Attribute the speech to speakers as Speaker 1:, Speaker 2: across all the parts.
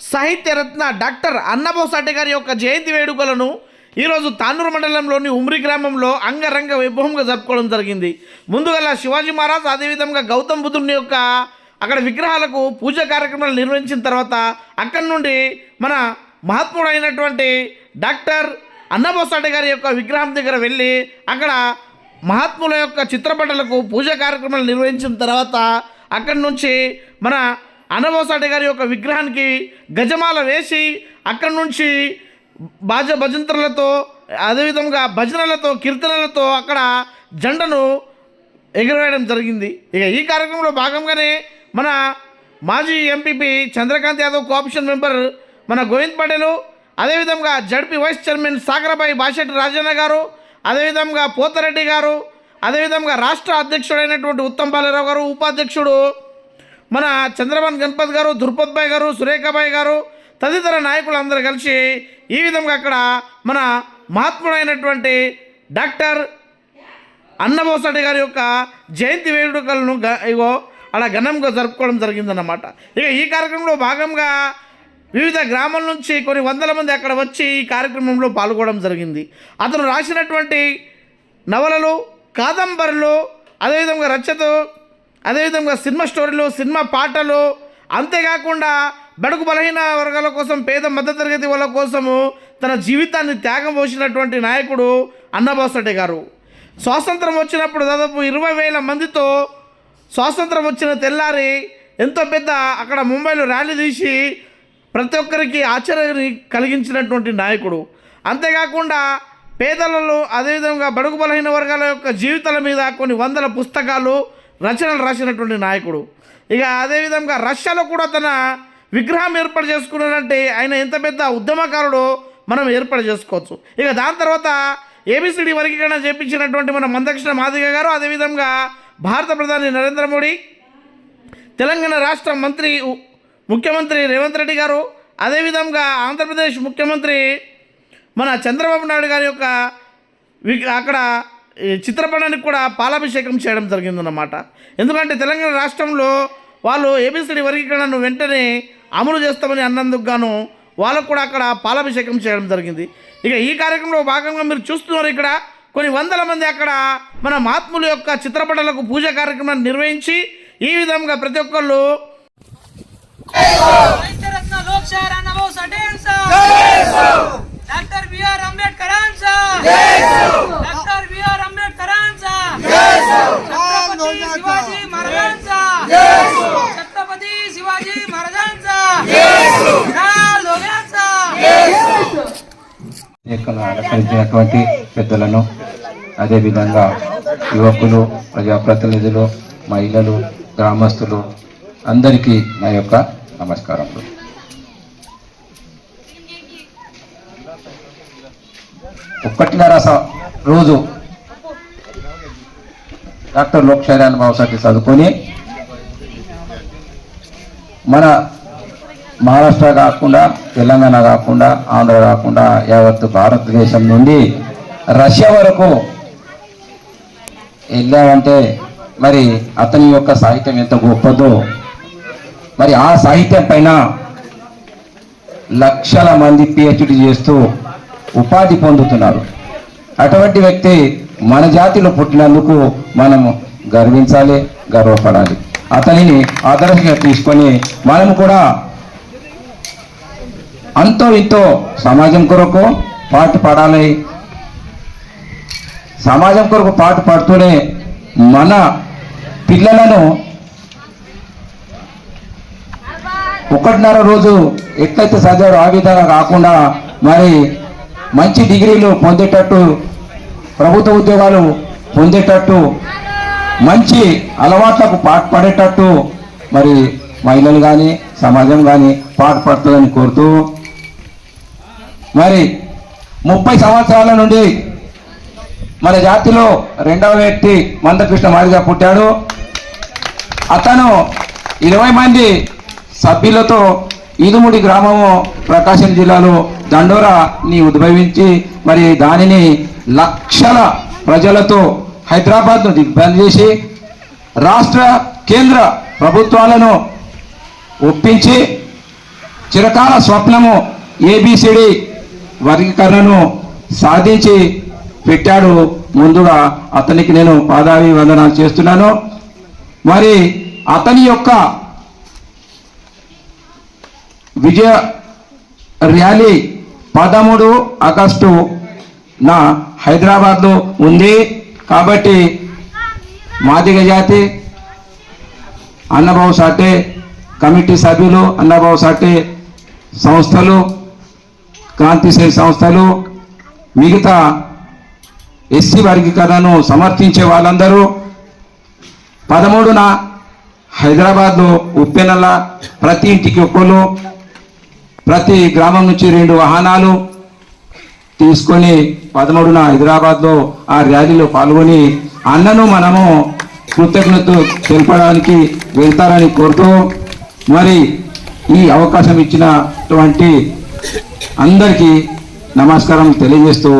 Speaker 1: సాహిత్యరత్న doctor అన్నబోసాటి గారి యొక్క జయంతి వేడుకలను ఈరోజు తాన్నూరు మండలంలోని ఉమ్రి గ్రామంలో అంగరంగ వైభవంగా జరుపుకోవడం జరిగింది. ముందుగా శివాజీ మహారాజ్ అదేవిధంగా గౌతమ్ బుద్ధుని యొక్క అక్కడ విగ్రహాలకు పూజ కార్యక్రమాలు నిర్వహించిన తర్వాత అక్కడి నుండి మన మహాత్ముడు అయినటువంటి డాక్టర్ అన్నబోసాటి గారి యొక్క విగ్రహం దగ్గర వెళ్ళి అక్కడ మహాత్ముల యొక్క చిత్రపటలకు పూజ కార్యక్రమాలు నిర్వహించిన తర్వాత అక్కడి నుంచి మన అన్నబోసాటి గారి యొక్క విగ్రహానికి గజమాల వేసి అక్కడి నుంచి బాజ భజంత్రులతో అదేవిధంగా భజనలతో కీర్తనలతో అక్కడ జెండను ఎగురవేయడం జరిగింది. ఇక ఈ కార్యక్రమంలో భాగంగానే మన మాజీ MPP Chandrakant Yadav co-option member మన గోవింద్ పటేలు అదేవిధంగా ZP vice chairman Sagarabai Bashetti Rajanna గారు అదేవిధంగా పోతారెడ్డి గారు అదేవిధంగా రాష్ట్ర అధ్యక్షుడైనటువంటి ఉత్తమ్ బాలరావు గారు ఉపాధ్యక్షుడు మన చంద్రబాబు గణపతి గారు దుర్పత్బాయ్ గారు సురేఖాబాయ్ గారు తదితర నాయకులు అందరూ కలిసి ఈ విధంగా అక్కడ మన మహాత్ముడైనటువంటి డాక్టర్ అన్నబోసటి గారి యొక్క జయంతి వేడుకలను ఇగో అలా ఘనంగా జరుపుకోవడం జరిగిందన్నమాట. ఇక ఈ కార్యక్రమంలో భాగంగా వివిధ గ్రామాల నుంచి కొన్ని వందల మంది అక్కడ వచ్చి ఈ కార్యక్రమంలో పాల్గొనడం జరిగింది. అతను రాసినటువంటి నవలలు కాదంబరులు అదేవిధంగా రచనలు అదేవిధంగా సినిమా స్టోరీలు సినిమా పాటలు అంతేకాకుండా బడుగు బలహీన వర్గాల కోసం పేద మధ్యతరగతి వాళ్ళ కోసము తన జీవితాన్ని త్యాగం పోసినటువంటి నాయకుడు అన్నబాసటే గారు. స్వాతంత్రం వచ్చినప్పుడు దాదాపు ఇరవై వేల మందితో స్వాతంత్రం వచ్చిన తెల్లారి ఎంతో పెద్ద అక్కడ ముంబైలో ర్యాలీ తీసి ప్రతి ఒక్కరికి ఆశ్చర్యాన్ని కలిగించినటువంటి నాయకుడు. అంతేకాకుండా పేదలలో అదేవిధంగా బడుగు బలహీన వర్గాల యొక్క జీవితాల మీద కొన్ని వందల పుస్తకాలు రచనలు రాసినటువంటి నాయకుడు. ఇక అదేవిధంగా రష్యాలో కూడా తన విగ్రహం ఏర్పాటు చేసుకున్నాడంటే ఆయన ఎంత పెద్ద ఉద్యమకారుడు మనం ఏర్పాటు చేసుకోవచ్చు. ఇక దాని తర్వాత ఏబిసిడి వర్గీకరణ చేపించినటువంటి మన మందకృష్ణ మాదిగ గారు అదేవిధంగా భారత ప్రధాని నరేంద్ర మోడీ తెలంగాణ రాష్ట్ర మంత్రి ముఖ్యమంత్రి రేవంత్ రెడ్డి గారు అదేవిధంగా ఆంధ్రప్రదేశ్ ముఖ్యమంత్రి మన చంద్రబాబు నాయుడు గారి యొక్క వి- అక్కడ చిత్రపటానికి కూడా పాలాభిషేకం చేయడం జరిగిందన్నమాట. ఎందుకంటే తెలంగాణ రాష్ట్రంలో వాళ్ళు ఏబిసిడి వర్గీకరణను వెంటనే అమలు చేస్తామని అన్నందుకు గాను వాళ్ళకు కూడా అక్కడ పాలాభిషేకం చేయడం జరిగింది. ఇక ఈ కార్యక్రమంలో భాగంగా మీరు చూస్తున్నారు ఇక్కడ కొన్ని వందల మంది అక్కడ మన మహాత్ముల యొక్క చిత్రపటాలకు పూజ కార్యక్రమాన్ని నిర్వహించి ఈ విధంగా ప్రతి ఒక్కళ్ళు
Speaker 2: సాహిత్యరత్న లోక్శారాన్న భాऊ ఆర్ అంబేద్కర్ శివాజీ
Speaker 3: మహారాజ్ ఛత్రపతి శివాజీ మహారాజ్ యువకులు ప్రజాప్రతినిధులు మహిళలు గ్రామస్తులు అందరికీ నా యొక్క నమస్కారములు. ఒక్కటిన్నర రోజు డాక్టర్ లోక్షారాయణ భావసాటి చదువుకొని మన మహారాష్ట్ర కాకుండా తెలంగాణ కాకుండా ఆంధ్ర కాకుండా యావత్ భారతదేశం నుండి రష్యా వరకు వెళ్ళామంటే మరి అతని యొక్క సాహిత్యం ఎంత గొప్పదో మరి ఆ సాహిత్యం పైన లక్షల మంది పిహెచ్డి చేస్తూ ఉపాధి పొందుతున్నారు. అటువంటి వ్యక్తి మన జాతిలో పుట్టినందుకు మనం గర్వించాలి గర్వపడాలి. అతనిని ఆదర్శంగా తీసుకొని మనం కూడా అంతో ఇంతో సమాజం కొరకు పాటు పడాలి. సమాజం కొరకు పాటు పడుతూనే మన పిల్లలను ఒకటిన్నర రోజు ఎట్లయితే చదివారో ఆ విధంగా కాకుండా మరి మంచి డిగ్రీలు పొందేటట్టు ప్రభుత్వ ఉద్యోగాలు పొందేటట్టు మంచి అలవాట్లకు పాటు పడేటట్టు మరి మహిళలు కానీ సమాజం కానీ పాటుపడుతుందని కోరుతూ మరి ముప్పై సంవత్సరాల నుండి మన జాతిలో రెండవ వ్యక్తి మందకృష్ణ మాదిగా పుట్టాడు. అతను ఇరవై మంది సభ్యులతో ఈదుముడి గ్రామము ప్రకాశం జిల్లాలో దండోరాని ఉద్భవించి మరి దానిని లక్షల ప్రజలతో హైదరాబాద్ను దిగ్బంద్ చేసి రాష్ట్ర కేంద్ర ప్రభుత్వాలను ఒప్పించి చిరకాల స్వప్నము ఏబిసిడి వర్గీకరణను సాధించి పెట్టాడు ముందుగా అతనికి నేను పాదావి వందనాలు చేస్తున్నాను. మరి అతని యొక్క విజయ ర్యాలీ పదమూడు ఆగస్టు నా హైదరాబాద్లో ఉంది కాబట్టి మాదిగ జాతి. అన్నబాబు సాటే కమిటీ సభ్యులు అన్నబాబు సాటే సంస్థలు క్రాంతిశీల సంస్థలు మిగతా ఎస్సీ వర్గీకరణను సమర్థించే వాళ్ళందరూ పదమూడున హైదరాబాద్లో ఉప్పెనల ప్రతి ఇంటికి ఒక్కరు ప్రతి గ్రామం నుంచి రెండు వాహనాలు తీసుకొని పదమూడున హైదరాబాద్లో ఆ ర్యాలీలో పాల్గొని అన్నను మనము కృతజ్ఞత తెలపడానికి వెళ్తారని కోరుతూ మరి ఈ అవకాశం ఇచ్చినటువంటి అందరికీ నమస్కారం తెలియజేస్తూ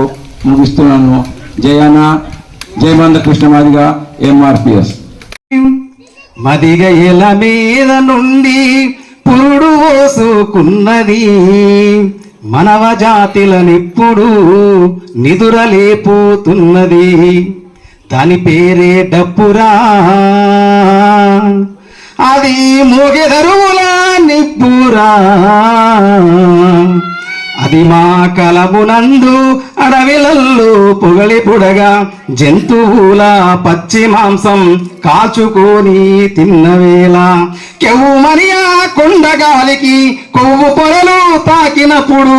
Speaker 3: ముగిస్తున్నాను. జయాన జయమంద కృష్ణమాదిగా ఎంఆర్పిఎస్.
Speaker 4: మదిగ ఇల మీద నుండి పురుడు పోసుకున్నది మనవ జాతిలనిప్పుడు నిదురలేపోతున్నది. దాని పేరే డప్పురా. అది మోగెదరువులా నిప్పురా అది మా కలమునందు అడవిలల్లో పొగలి పొడగా జంతువుల పచ్చి మాంసం కాచుకొని తిన్నవేళ కెవ్వుమని ఆ కొండగాలికి కొవ్వు పొరలు తాకినప్పుడు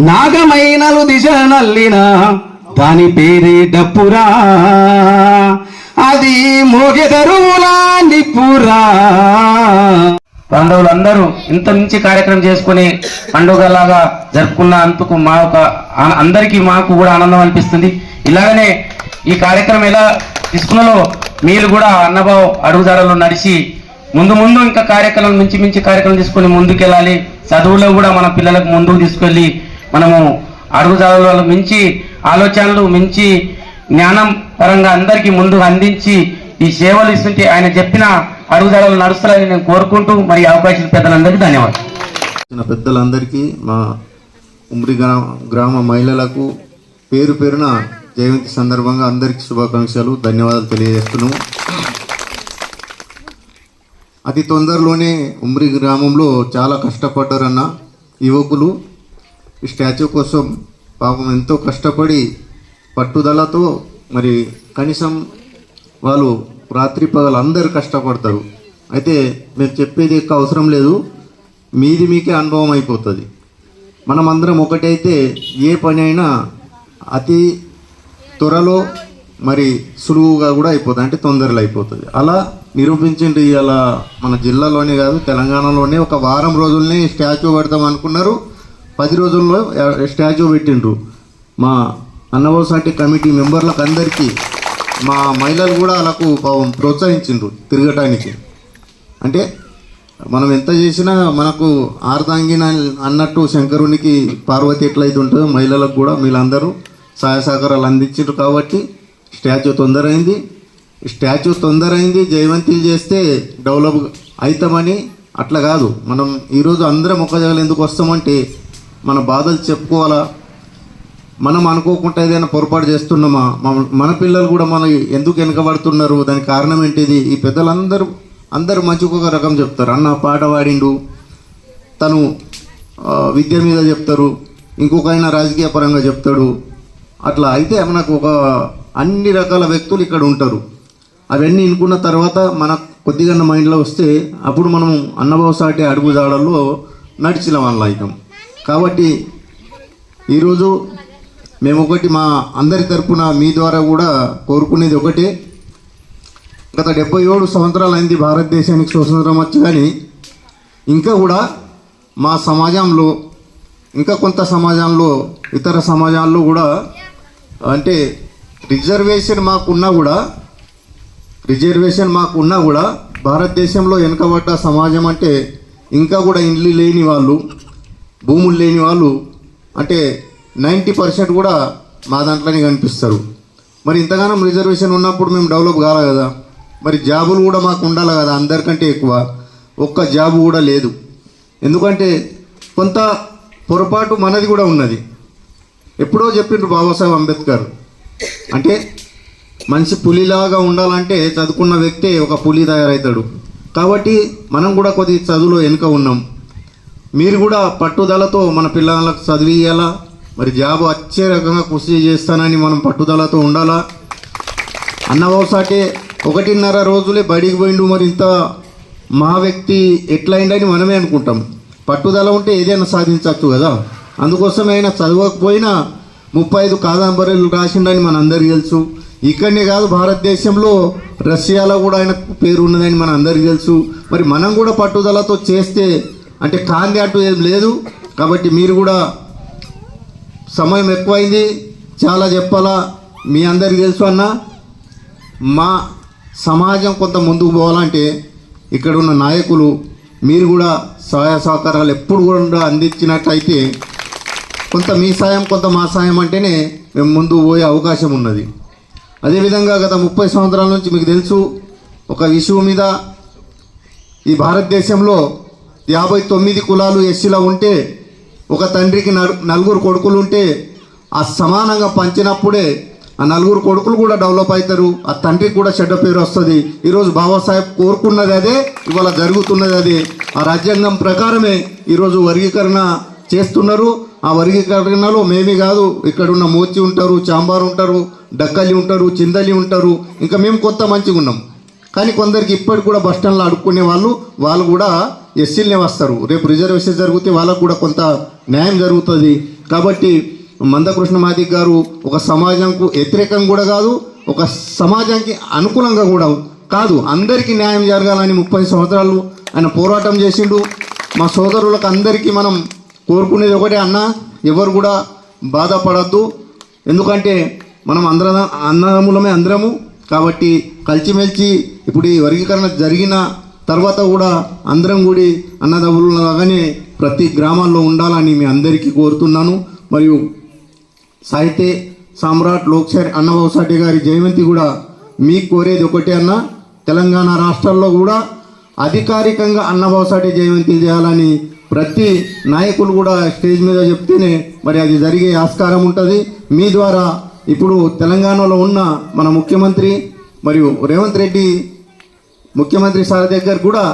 Speaker 4: నాగమైనలు దిశ నల్లిన దాని పేరే డప్పురా. అది మోగెదరువులా నిప్పురా.
Speaker 5: బాంధవులందరూ ఇంత మంచి కార్యక్రమం చేసుకుని పండుగలాగా జరుపుకున్న అందుకు మా ఒక అందరికీ మాకు కూడా ఆనందం అనిపిస్తుంది. ఇలాగనే ఈ కార్యక్రమం ఎలా తీసుకున్నలో మీరు కూడా అన్నభావ్ అడుగుదారలో నడిచి ముందు ముందు ఇంకా కార్యక్రమం మించి మించి కార్యక్రమం తీసుకొని ముందుకెళ్ళాలి. చదువులో కూడా మన పిల్లలకు ముందుకు తీసుకెళ్ళి మనము అడుగుదారులలో మించి ఆలోచనలు మించి జ్ఞానం పరంగా అందరికీ ముందుకు అందించి ఈ సేవలు ఇస్తుంటే ఆయన చెప్పిన అడుగుదలలు నడుస్తారని నేను కోరుకుంటూ మరి అవకాశం పెద్దలందరికీ ధన్యవాదాలు.
Speaker 6: పెద్దలందరికీ మా ఉమ్మడి గ్రామ గ్రామ మహిళలకు పేరు పేరున జయంతి సందర్భంగా అందరికీ శుభాకాంక్షలు ధన్యవాదాలు తెలియజేస్తున్నాము. అతి తొందరలోనే ఉమ్మడి గ్రామంలో చాలా కష్టపడ్డారన్న యువకులు. ఈ స్టాచ్యూ కోసం పాపం ఎంతో కష్టపడి పట్టుదలతో మరి కనీసం వాళ్ళు రాత్రి పగలు అందరు కష్టపడతారు. అయితే మీరు చెప్పేది ఎక్కువ అవసరం లేదు. మీది మీకే అనుభవం అయిపోతుంది. మనం అందరం ఒకటైతే ఏ పని అయినా అతి త్వరలో మరి సులువుగా కూడా అయిపోతుంది. అంటే తొందరలో అయిపోతుంది. అలా నిరూపించండి అలా మన జిల్లాలోనే కాదు తెలంగాణలోనే ఒక వారం రోజుల్నే స్టాచ్యూ పెడతాం అనుకున్నారు. పది రోజుల్లో స్టాచ్యూ పెట్టిండ్రు. మా అన్నవసాటి కమిటీ మెంబర్లకు అందరికీ మా మహిళలు కూడా వాళ్ళకు పాపం ప్రోత్సహించిండ్రు తిరగటానికి. అంటే మనం ఎంత చేసినా మనకు ఆర్దాంగిన అన్నట్టు శంకరునికి పార్వతి ఎట్లయితే ఉంటుందో మహిళలకు కూడా వీళ్ళందరూ సహాయ సహకారాలు అందించారు కాబట్టి స్టాచ్యూ తొందరైంది. స్టాచ్యూ తొందరైంది. జయవంతులు చేస్తే డెవలప్ అవుతామని అట్లా కాదు. మనం ఈరోజు అందరం ఒక జగలు ఎందుకు వస్తామంటే మన బాధలు చెప్పుకోవాలా? మనం అనుకోకుండా ఏదైనా పొరపాటు చేస్తున్నామా? మన- మన పిల్లలు కూడా మన ఎందుకు వెనకబడుతున్నారు? దానికి కారణం ఏంటిది? ఈ పెద్దలందరూ అందరూ మంచి ఒక రకం చెప్తారు. అన్న పాట పాడిండు తను విద్య మీద చెప్తారు ఇంకొక ఆయన రాజకీయ పరంగా చెప్తాడు. అట్లా అయితే మనకు ఒక అన్ని రకాల వ్యక్తులు ఇక్కడ ఉంటారు. అవన్నీ ఇనుకున్న తర్వాత మన కొద్దిగా మైండ్లో వస్తే అప్పుడు మనం అన్నభావ సాటి అడుగుజాడల్లో నడిచిన వాళ్ళ అవుతాం కాబట్టి ఈరోజు మేము ఒకటి మా అందరి తరపున మీ ద్వారా కూడా కోరుకునేది ఒకటే. గత డెబ్బై ఏడు సంవత్సరాలు అయింది భారతదేశానికి స్వతంత్రం వచ్చి కానీ ఇంకా కూడా మా సమాజంలో ఇంకా కొంత సమాజంలో ఇతర సమాజాల్లో కూడా అంటే రిజర్వేషన్ మాకున్నా కూడా రిజర్వేషన్ మాకు ఉన్నా కూడా భారతదేశంలో వెనుకబడ్డ సమాజం అంటే ఇంకా కూడా ఇండ్లు లేని వాళ్ళు భూములు లేని వాళ్ళు అంటే నైంటీ పర్సెంట్ కూడా మా దాంట్లోనే కనిపిస్తారు. మరి ఇంతగానం రిజర్వేషన్ ఉన్నప్పుడు మేము డెవలప్ కావాలి కదా? మరి జాబులు కూడా మాకు ఉండాలి కదా అందరికంటే ఎక్కువ? ఒక్క జాబు కూడా లేదు. ఎందుకంటే కొంత పొరపాటు మనది కూడా ఉన్నది. ఎప్పుడో చెప్పిండ్రు బాబాసాహెబ్ అంబేద్కర్. అంటే మనిషి పులిలాగా ఉండాలంటే చదువుకున్న వ్యక్తే ఒక పులి తయారవుతాడు కాబట్టి మనం కూడా కొద్ది చదువులో వెనుక ఉన్నాం. మీరు కూడా పట్టుదలతో మన పిల్లలకు చదివియాలా మరి జాబ్ వచ్చే రకంగా కృషి చేస్తానని మనం పట్టుదలతో ఉండాలా? అన్నవసాటే ఒకటిన్నర రోజులే బడికి పోయిండు మరి ఇంత మా వ్యక్తి ఎట్లయిండని మనమే అనుకుంటాం. పట్టుదల ఉంటే ఏదైనా సాధించవచ్చు కదా? అందుకోసం ఆయన చదవకపోయినా ముప్పై ఐదు కాదంబరీలు రాసిండని మనందరికీ తెలుసు. ఇక్కడనే కాదు భారతదేశంలో రష్యాలో కూడా ఆయన పేరు ఉన్నదని మన అందరికీ తెలుసు. మరి మనం కూడా పట్టుదలతో చేస్తే అంటే కాంతి అంటూ ఏం లేదు. కాబట్టి మీరు కూడా సమయం ఎక్కువైంది. చాలా చెప్పాలా? మీ అందరికీ తెలుసు అన్న మా సమాజం కొంత ముందుకు పోవాలంటే ఇక్కడ ఉన్న నాయకులు మీరు కూడా సహాయ సహకారాలు ఎప్పుడు కూడా అందించినట్టయితే కొంత మీ సాయం కొంత మా సాయం అంటేనే మేము ముందు పోయే అవకాశం ఉన్నది. అదేవిధంగా గత ముప్పై సంవత్సరాల నుంచి మీకు తెలుసు ఒక ఇష్యూ మీద ఈ భారతదేశంలో యాభై తొమ్మిది కులాలు ఎస్సీలో ఉంటే ఒక తండ్రికి నలు- నలుగురు కొడుకులు ఉంటే ఆ సమానంగా పంచినప్పుడే ఆ నలుగురు కొడుకులు కూడా డెవలప్ అవుతారు ఆ తండ్రికి కూడా చెడ్డ పేరు వస్తుంది. ఈరోజు బాబాసాహెబ్ కోరుకున్నది అదే ఇవాళ జరుగుతున్నది అదే. ఆ రాజ్యాంగం ప్రకారమే ఈరోజు వర్గీకరణ చేస్తున్నారు. ఆ వర్గీకరణలో మేమే కాదు ఇక్కడ ఉన్న మోచి ఉంటారు చాంబార్ ఉంటారు డక్కలి ఉంటారు చిందలి ఉంటారు. ఇంకా మేము కొత్త మంచిగా ఉన్నాం కానీ కొందరికి ఇప్పటికి కూడా బస్ స్టాండ్లో అడుక్కునే వాళ్ళు వాళ్ళు కూడా ఎస్సీలనే వస్తారు. రేపు రిజర్వేషన్ జరిగితే వాళ్ళకు కూడా కొంత న్యాయం జరుగుతుంది. కాబట్టి మందకృష్ణ మాదిక్ గారు ఒక సమాజంకు వ్యతిరేకం కూడా కాదు ఒక సమాజానికి అనుకూలంగా కూడా కాదు. అందరికీ న్యాయం జరగాలని ముప్పై సంవత్సరాలు ఆయన పోరాటం చేసిండు. మా సోదరులకు అందరికీ మనం కోరుకునేది ఒకటే అన్న ఎవరు కూడా బాధపడద్దు. ఎందుకంటే మనం అందర అన్నదమ్ములమే అందరము. కాబట్టి కలిసిమెలిసి ఇప్పుడు ఈ వర్గీకరణ జరిగిన తర్వాత కూడా అందరం కూడి అన్నదమ్ములలాగానే ప్రతి గ్రామాల్లో ఉండాలని మీ అందరికీ కోరుతున్నాను. మరియు సాహిత్య సామ్రాట్ లోక్సారి అన్నబాబుసాటి గారి జయంతి కూడా మీకు కోరేది ఒకటే అన్న. తెలంగాణ రాష్ట్రాల్లో కూడా అధికారికంగా అన్నబాబుసాటి జయంతి చేయాలని ప్రతి నాయకులు కూడా స్టేజ్ మీద చెప్తేనే మరి అది జరిగే ఆస్కారం ఉంటుంది. మీ ద్వారా ఇప్పుడు తెలంగాణలో ఉన్న మన ముఖ్యమంత్రి మరియు రేవంత్ రెడ్డి ముఖ్యమంత్రి సార్ దగ్గర కూడా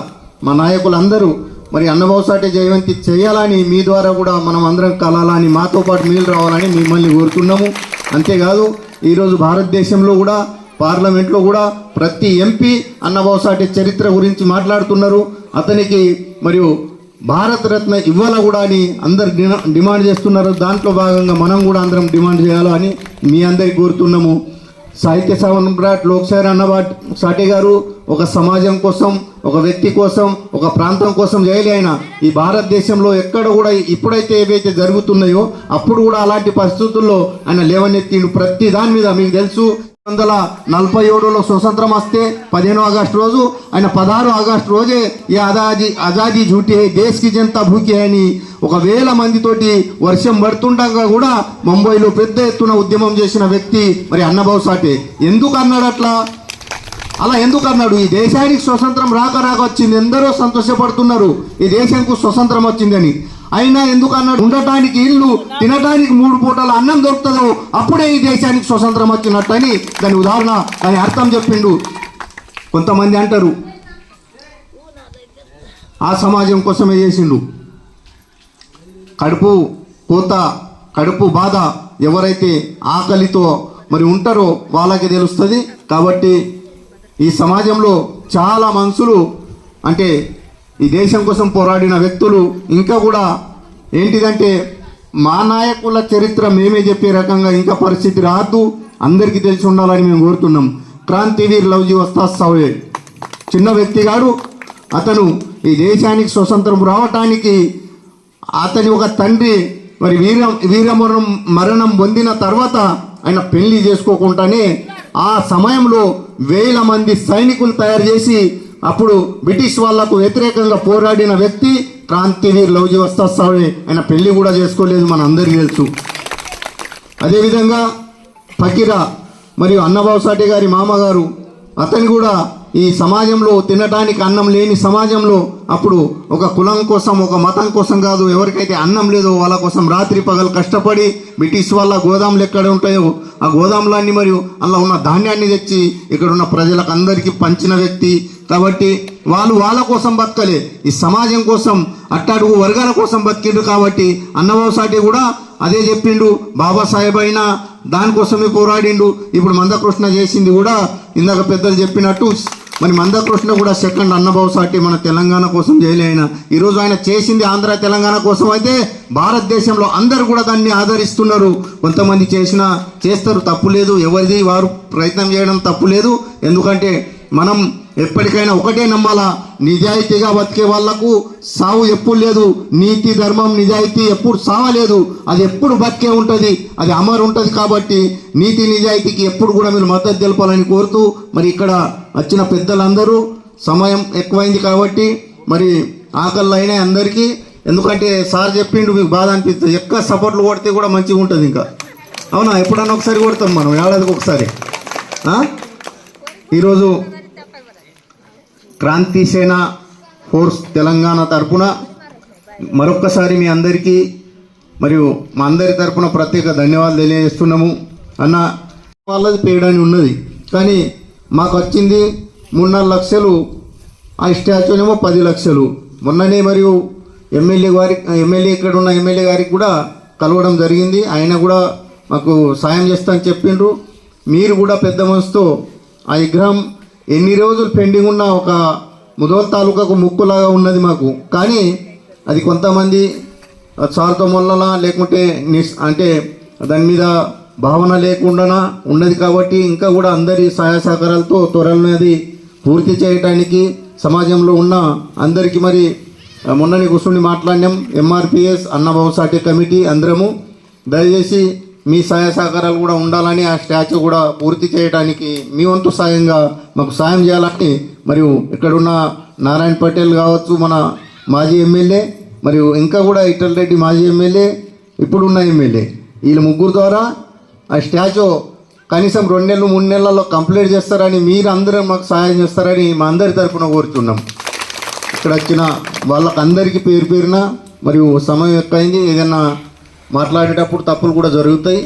Speaker 6: మా నాయకులందరూ మరి అన్నబాబుసాటి జయంతి చేయాలని మీ ద్వారా కూడా మనం అందరం కలాలని మాతో పాటు మీరు రావాలని మిమ్మల్ని కోరుతున్నాము. అంతేకాదు ఈరోజు భారతదేశంలో కూడా పార్లమెంట్లో కూడా ప్రతి ఎంపీ అన్నబాబుసాటి చరిత్ర గురించి మాట్లాడుతున్నారు. అతనికి మరియు భారతరత్న ఇవ్వాల కూడా అని అందరు డిమాండ్ చేస్తున్నారు. దాంట్లో భాగంగా మనం కూడా అందరం డిమాండ్ చేయాలని మీ అందరికి కోరుతున్నాము. సాహిత్య సమ్రాట్ లోక్సారి అన్నవాట్ సాటి గారు ఒక సమాజం కోసం ఒక వ్యక్తి కోసం ఒక ప్రాంతం కోసం జైలు ఆయన ఈ భారతదేశంలో ఎక్కడ కూడా ఇప్పుడైతే ఏవైతే జరుగుతున్నాయో అప్పుడు కూడా అలాంటి పరిస్థితుల్లో ఆయన లేవనెత్తిండు ప్రతి దాని మీద మీకు తెలుసు. వందల నలభై ఏడులో స్వతంత్రం వస్తే పదిహేను ఆగస్టు రోజు ఆయన పదహారు ఆగస్టు రోజే ఈ ఆజాదీ ఆజాదీ జూటి హై దేశ్కి జనతా భూకే అని ఒక వేల మందితోటి వర్షం పడుతుండగా కూడా ముంబైలో పెద్ద ఎత్తున ఉద్యమం చేసిన వ్యక్తి మరి అన్నబాబు సాటే. ఎందుకు అన్నాడు అట్లా? అలా ఎందుకు అన్నాడు ఈ దేశానికి స్వతంత్రం రాక రాక వచ్చింది. ఎందరో సంతోషపడుతున్నారు. ఈ దేశానికి స్వతంత్రం వచ్చిందని. అయినా ఎందుకు అన్నాడు ఉండటానికి ఇల్లు తినటానికి మూడు పూటల అన్నం దొరుకుతుందో అప్పుడే ఈ దేశానికి స్వతంత్రం వచ్చినట్టని దాని ఉదాహరణ దాని అర్థం చెప్పిండు. కొంతమంది అంటారు ఆ సమాజం కోసమే చేసిండు. కడుపు కోత కడుపు బాధ ఎవరైతే ఆకలితో మరి ఉంటారో వాళ్ళకి తెలుస్తుంది కాబట్టి ఈ సమాజంలో చాలా మనుషులు అంటే ఈ దేశం కోసం పోరాడిన వ్యక్తులు ఇంకా కూడా ఏంటిదంటే మా నాయకుల చరిత్ర మేమే చెప్పే రకంగా ఇంకా పరిస్థితి రాదు. అందరికీ తెలిసి ఉండాలని మేము కోరుతున్నాం. క్రాంతివీర్ లవ్జీ వస్తా సవే. చిన్న వ్యక్తి గారు అతను ఈ దేశానికి స్వతంత్రం రావటానికి అతని ఒక తండ్రి మరి వీర వీరమరణం మరణం పొందిన తర్వాత ఆయన పెళ్ళి చేసుకోకుండానే ఆ సమయంలో వేల మంది సైనికులు తయారు చేసి అప్పుడు బ్రిటిష్ వాళ్ళకు వ్యతిరేకంగా పోరాడిన వ్యక్తి క్రాంతివీర్ లవ్జీ వస్తాస్వామి ఆయన పెళ్ళి కూడా చేసుకోలేదు మన అందరికీ తెలుసు. అదేవిధంగా ఫకీరా మరియు అన్నబాబు సాటి గారి మామగారు అతను కూడా ఈ సమాజంలో తినడానికి అన్నం లేని సమాజంలో అప్పుడు ఒక కులం కోసం ఒక మతం కోసం కాదు ఎవరికైతే అన్నం లేదో వాళ్ళ కోసం రాత్రి పగలు కష్టపడి బ్రిటిష్ వాళ్ళ గోదాములు ఎక్కడ ఉంటాయో ఆ గోదాములన్నీ మరియు అందులో ఉన్న ధాన్యాన్ని తెచ్చి ఇక్కడ ఉన్న ప్రజలకు అందరికీ పంచిన వ్యక్తి. కాబట్టి వాళ్ళు వాళ్ళ కోసం బతకలే. ఈ సమాజం కోసం అట్టడుగు వర్గాల కోసం బతికిండు కాబట్టి అన్నబాబు సాటి కూడా అదే చెప్పిండు. బాబాసాహెబ్ అయినా దానికోసమే పోరాడిండు. ఇప్పుడు మందకృష్ణ చేసింది కూడా ఇందాక పెద్దలు చెప్పినట్టు మరి మందకృష్ణ కూడా సెకండ్ అన్నబాబు సాటి మన తెలంగాణ కోసం చేయలే ఆయన ఈరోజు ఆయన చేసింది ఆంధ్ర తెలంగాణ కోసం అయితే భారతదేశంలో అందరూ కూడా దాన్ని ఆదరిస్తున్నారు. కొంతమంది చేసిన చేస్తారు తప్పు లేదు. ఎవరిది వారు ప్రయత్నం చేయడం తప్పు లేదు. ఎందుకంటే మనం ఎప్పటికైనా ఒకటే నమ్మాలా? నిజాయితీగా బతికే వాళ్ళకు సావు ఎప్పుడు లేదు. నీతి ధర్మం నిజాయితీ ఎప్పుడు సావలేదు అది ఎప్పుడు బతికే ఉంటుంది. అది అమరు ఉంటుంది కాబట్టి నీతి నిజాయితీకి ఎప్పుడు కూడా మీరు మద్దతు తెలపాలని కోరుతూ మరి ఇక్కడ వచ్చిన పెద్దలందరూ సమయం ఎక్కువైంది కాబట్టి మరి ఆకళ్ళు అయినాయి అందరికీ. ఎందుకంటే సార్ చెప్పిండు మీకు బాధ అనిపిస్తుంది. ఎక్క సపోర్ట్లు కొడితే కూడా మంచిగా ఉంటుంది ఇంకా. అవునా? ఎప్పుడన్నా ఒకసారి కొడతాం మనం. ఏడాదికి ఒకసారి. ఈరోజు క్రాంతి సేన ఫోర్స్ తెలంగాణ తరపున మరొక్కసారి మీ అందరికీ మరియు మా అందరి తరపున ప్రత్యేక ధన్యవాదాలు తెలియజేస్తున్నాము. అన్న వాళ్ళది పేయడానికి ఉన్నది. కానీ మాకు వచ్చింది మూడున్నర లక్షలు. ఆ స్టాచ్యూనేమో పది లక్షలు. మొన్ననే మరియు ఎమ్మెల్యే గారి ఎమ్మెల్యే ఇక్కడ ఉన్న ఎమ్మెల్యే గారికి కూడా కలవడం జరిగింది. ఆయన కూడా మాకు సాయం చేస్తా అని చెప్పిండ్రు. మీరు కూడా పెద్ద మనసుతో ఆ విగ్రహం ఎన్ని రోజులు పెండింగ్ ఉన్న ఒక ముదోల్ తాలూకాకు ముక్కులాగా ఉన్నది మాకు. కానీ అది కొంతమంది సార్తో మొల్లనా లేకుంటే నిస్ అంటే దాని మీద భావన లేకుండా ఉన్నది కాబట్టి ఇంకా కూడా అందరి సహాయ సహకారాలతో త్వరలోనేది పూర్తి చేయడానికి సమాజంలో ఉన్న అందరికీ మరి మొన్నని మొన్ననే కూర్చుని మాట్లాడినాం. ఎంఆర్పిఎస్ అన్నబాబు సాఠ్య కమిటీ అందరము. దయచేసి మీ సహాయ సహకారాలు కూడా ఉండాలని ఆ స్టాచ్యూ కూడా పూర్తి చేయడానికి మీ వంతు సాయంగా మాకు సాయం చేయాలని మరియు ఇక్కడున్న నారాయణ పటేల్ కావచ్చు మన మాజీ ఎమ్మెల్యే మరియు ఇంకా కూడా ఇటల్ రెడ్డి మాజీ ఎమ్మెల్యే ఇప్పుడున్న ఎమ్మెల్యే. వీళ్ళ ముగ్గురు ద్వారా ఆ స్టాచ్యూ కనీసం రెండు నెలలు మూడు నెలల్లో కంప్లీట్ చేస్తారని మీరు అందరూ మాకు సహాయం చేస్తారని మా అందరి తరఫున కోరుతున్నాం ఇక్కడ వచ్చిన వాళ్ళకందరికీ పేరు పేరున మరియు సమయం ఎక్కువైంది. ఏదైనా మాట్లాడేటప్పుడు తప్పులు కూడా జరుగుతాయి.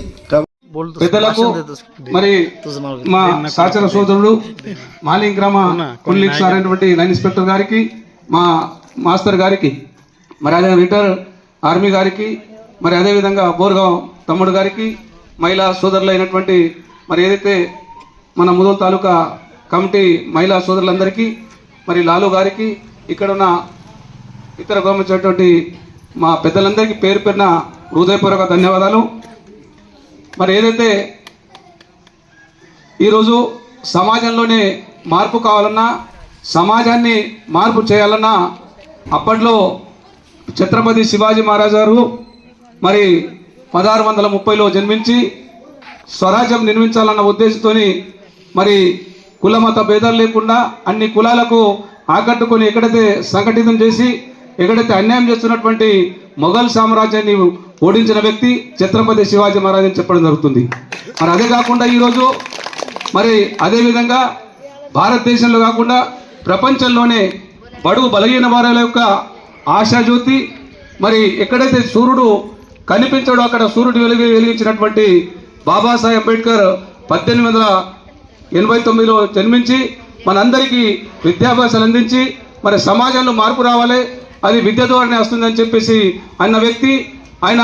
Speaker 7: పెద్దలకు మరి మా సహచర సోదరుడు మాలింగ్ గ్రామ కుల్లిక్ సార్ అయినటువంటి లైన్ ఇన్స్పెక్టర్ గారికి మా మాస్టర్ గారికి మరి అదే రిటైర్ ఆర్మీ గారికి మరి అదేవిధంగా బోర్గావ్ తమ్ముడు గారికి మహిళా సోదరులు అయినటువంటి మరి ఏదైతే మన ముదోల్ తాలూకా కమిటీ మహిళా సోదరులందరికీ మరి లాలు గారికి ఇక్కడ ఉన్న ఇతర గవర్నమెంట్ మా పెద్దలందరికీ పేరు పేరున హృదయపూర్వక ధన్యవాదాలు. మరి ఏదైతే ఈరోజు సమాజంలోనే మార్పు కావాలన్నా సమాజాన్ని మార్పు చేయాలన్నా అప్పట్లో ఛత్రపతి శివాజీ మహారాజ్ గారు మరి పదహారు వందల ముప్పైలో జన్మించి స్వరాజ్యం నిర్మించాలన్న ఉద్దేశంతో మరి కులమత భేదాలు లేకుండా అన్ని కులాలకు ఆకట్టుకొని ఎక్కడైతే సంఘటితం చేసి ఎక్కడైతే అన్యాయం చేస్తున్నటువంటి మొఘల్ సామ్రాజ్యాన్ని ఓడించిన వ్యక్తి ఛత్రపతి శివాజీ మహారాజ్ అని చెప్పడం జరుగుతుంది. మరి అదే కాకుండా ఈరోజు మరి అదేవిధంగా భారతదేశంలో కాకుండా ప్రపంచంలోనే బడుగు బలహీన వారాల యొక్క ఆశాజ్యోతి మరి ఎక్కడైతే సూర్యుడు కనిపించాడో అక్కడ సూర్యుడు వెలుగు వెలిగించినటువంటి బాబాసాహెబ్ అంబేద్కర్ పద్దెనిమిది వందల ఎనభై తొమ్మిదిలో జన్మించి మనందరికీ విద్యాభ్యాసాలు అందించి మరి సమాజంలో మార్పు రావాలి. అది విద్య ద్వారానే వస్తుందని చెప్పేసి అన్న వ్యక్తి ఆయన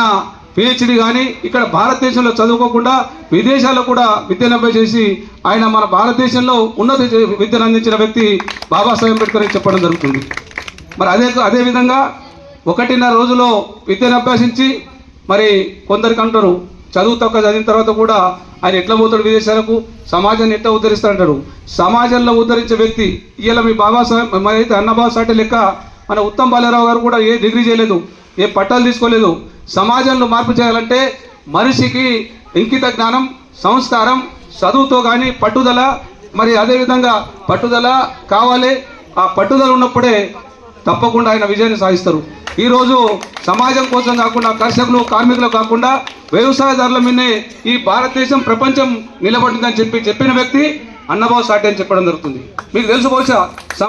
Speaker 7: పిహెచ్డి కానీ ఇక్కడ భారతదేశంలో చదువుకోకుండా విదేశాల్లో కూడా విద్యను చేసి ఆయన మన భారతదేశంలో ఉన్నత విద్యను అందించిన వ్యక్తి బాబాసాహెబ్ అంబేద్కర్ అని చెప్పడం జరుగుతుంది. మరి అదే అదే విధంగా ఒకటిన్నర రోజులో విద్యను అభ్యసించి మరి కొందరికి అంటారు చదువు తక్కువ చదివిన తర్వాత కూడా ఆయన ఎట్లా పోతాడు విదేశాలకు? సమాజాన్ని ఎట్లా ఉద్ధరిస్తాడంటాడు సమాజంలో ఉద్ధరించే వ్యక్తి ఇలా మీ బాబాసాహెబ్ మరి అయితే అన్నబాబు సాటి లెక్క మన ఉత్తమ్ బాలరావు గారు కూడా ఏ డిగ్రీ చేయలేదు ఏ పట్టాలు తీసుకోలేదు. సమాజంలో మార్పు చేయాలంటే మనిషికి ఇంకిత జ్ఞానం సంస్కారం చదువుతో కానీ పట్టుదల మరి అదేవిధంగా పట్టుదల కావాలి. ఆ పట్టుదల ఉన్నప్పుడే తప్పకుండా ఆయన విజయాన్ని సాధిస్తారు. ఈరోజు సమాజం కోసం కాకుండా కర్షకులు కార్మికులు కాకుండా వ్యవసాయదారుల మీదనే ఈ భారతదేశం ప్రపంచం నిలబడిందని చెప్పి చెప్పిన వ్యక్తి అన్నబాబు సాటి అని చెప్పడం జరుగుతుంది. మీకు తెలుసు బహుశా